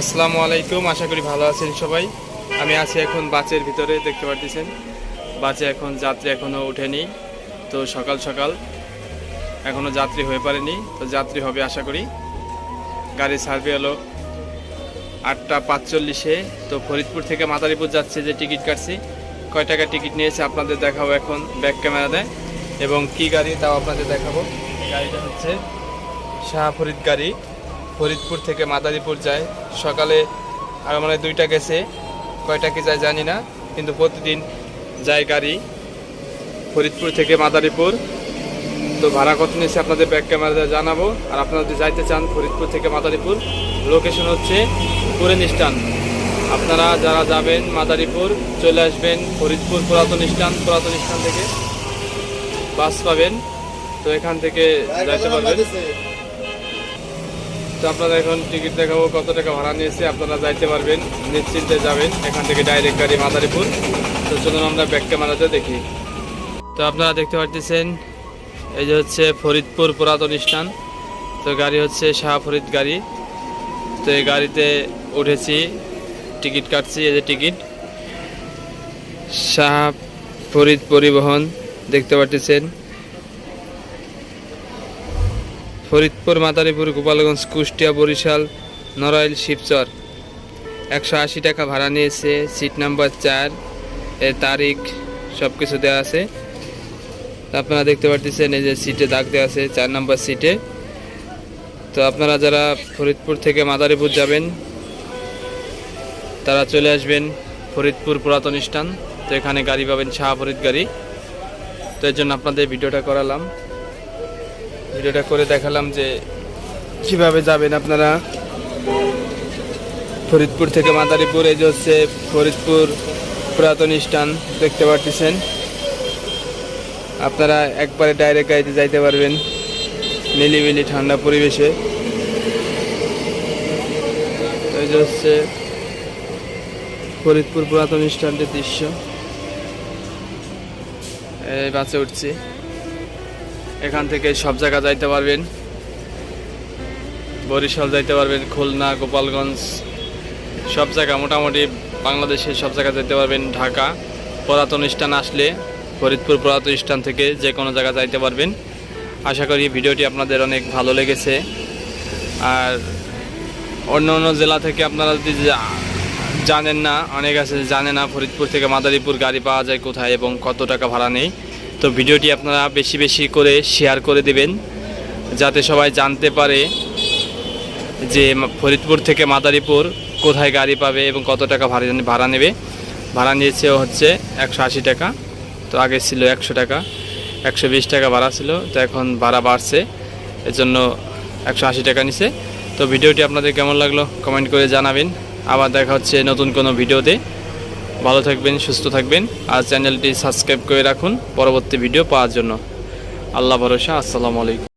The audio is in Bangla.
আসসালামু আলাইকুম, আশা করি ভালো আছেন সবাই। আমি আছি এখন বাসের ভিতরে, দেখতে পারতেছেন। বাসে এখন যাত্রী এখনও ওঠেনি, তো সকাল সকাল এখনও যাত্রী হয়ে পারেনি, তো যাত্রী হবে আশা করি। গাড়ির সার্ভে হলো আটটা পাঁচচল্লিশে, তো ফরিদপুর থেকে মাদারীপুর যাচ্ছে যে টিকিট কাটছি। কয় টাকা টিকিট নিয়েছে আপনাদের দেখাবো এখন ব্যাক ক্যামেরা দেয় এবং কি গাড়ি তাও আপনাদের দেখাবো। গাড়িটা হচ্ছে শাহ ফরিদ গাড়ি। ফরিদপুর থেকে মাদারীপুর যায়। সকালে আর মানে দুইটা গেছে, কয়টা কি যায় জানি না, কিন্তু প্রতিদিন যায় গাড়ি ফরিদপুর থেকে মাদারীপুর। তো ভাড়া কত নিয়েছে আপনাদের ব্যাক ক্যামেরাতে জানাব, আর আপনারা যদি যাইতে চান ফরিদপুর থেকে মাদারীপুর লোকেশন হচ্ছে পুরেন স্টান আপনারা যারা যাবেন মাদারীপুর, চলে আসবেন ফরিদপুর পুরাতন স্টান পুরাতন স্টান থেকে। বাস পাবেন, তো এখান থেকে যাইতে পারবেন। তো আপনারা এখন টিকিট দেখাবো, কত টাকা ভাড়া নিয়েছে, আপনারা যাইতে পারবেন, নিশ্চিন্তে যাবেন। এখান থেকে ডাইরেক্ট গাড়ি মাদারীপুর। তো চলুন আমরা ব্যাক ক্যামেরাতে দেখি। তো আপনারা দেখতে পাচ্ছেন এই যে হচ্ছে ফরিদপুর পুরাতন স্থান। তো গাড়ি হচ্ছে শাহ ফরিদ গাড়ি। তো এই গাড়িতে উঠেছি টিকিট কাটছি, এই যে টিকিট শাহ ফরিদ পরিবহন, দেখতে পাচ্ছেন ফরিদপুর, মাদারীপুর, গোপালগঞ্জ, কুষ্টিয়া, বরিশাল, নড়াইল, শিবচর। একশো আশি টাকা ভাড়া নিয়েছে, সিট নাম্বার চার, এর তারিখ সব কিছু দেওয়া আছে আপনারা দেখতে পাচ্ছেন এই যে সিটে দাগ দেওয়া আছে, চার নাম্বার সিটে। তো আপনারা যারা ফরিদপুর থেকে মাদারীপুর যাবেন, তারা চলে আসবেন ফরিদপুর পুরাতন স্থান। তো এখানে গাড়ি পাবেন শাহ ফরিদ গাড়ি। তো এর জন্য আপনাদের ভিডিওটা করালাম। ভিডিওটা করে দেখালাম যে কীভাবে যাবেন আপনারা। ফরিদপুর থেকে মাদারীপুর, এই যে হচ্ছে ফরিদপুর পুরাতন স্থান, দেখতে পাচ্ছেন আপনারা একবারে ডাইরেক্ট গাড়িতে যাইতে পারবেন, নিলিবিলি ঠান্ডা পরিবেশে। এই যে হচ্ছে ফরিদপুর পুরাতন স্ট্যান্ডের দৃশ্য। বাসে উঠছি। এখান থেকে সব জায়গা যাইতে পারবেন। বরিশাল যাইতে পারবেন, খুলনা, গোপালগঞ্জ, সব জায়গা, মোটামুটি বাংলাদেশের সব জায়গা যেতে পারবেন, ঢাকা। পুরাতন স্থান আসলে ফরিদপুর পুরাতন স্থান থেকে যে কোনো জায়গা যাইতে পারবেন। আশা করি ভিডিওটি আপনাদের অনেক ভালো লেগেছে। আর অন্য অন্য জেলা থেকে আপনারা যদি জানেন না, অনেক আছে জানে না ফরিদপুর থেকে মাদারীপুর গাড়ি পাওয়া যায় কোথায় এবং কত টাকা ভাড়া নেই। তো ভিডিওটি আপনারা বেশি বেশি করে শেয়ার করে দেবেন, যাতে সবাই জানতে পারে যে ফরিদপুর থেকে মাদারীপুর কোথায় গাড়ি পাবে এবং কত টাকা ভাড়া ভাড়া নেবে। ভাড়া নিয়েছে হচ্ছে একশো আশি টাকা, তো আগে ছিল একশো টাকা, একশো বিশ টাকা ভাড়া ছিল, তো এখন ভাড়া বাড়ছে, এজন্য একশো আশি টাকা নিছে। তো ভিডিওটি আপনাদের কেমন লাগল কমেন্ট করে জানাবেন। আবার দেখা হচ্ছে নতুন কোনো ভিডিওতে। ভালো থাকবেন, সুস্থ থাকবেন। আর চ্যানেলটি সাবস্ক্রাইব করে রাখুন পরবর্তী ভিডিও পাওয়ার জন্য। আল্লাহ ভরসা, আসসালামু আলাইকুম।